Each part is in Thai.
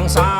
上山。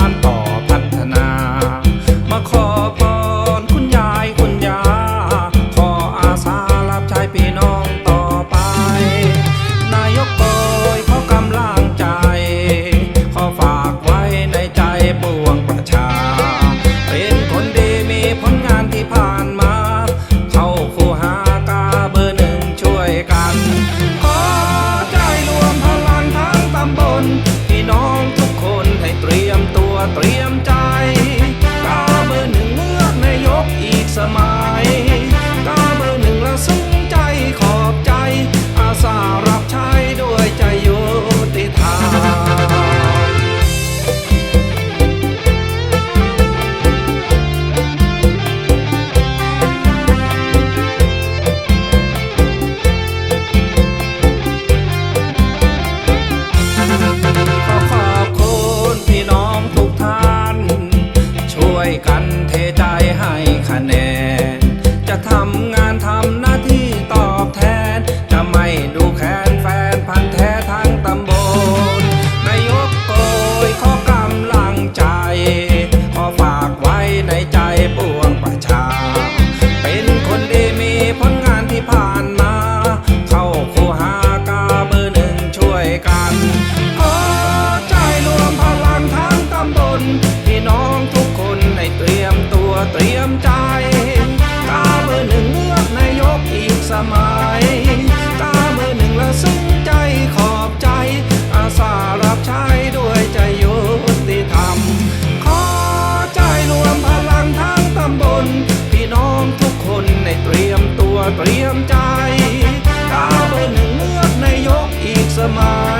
เตรียมใจก้าวเบอร์หนึ่งเลือกนายกอีกสมัย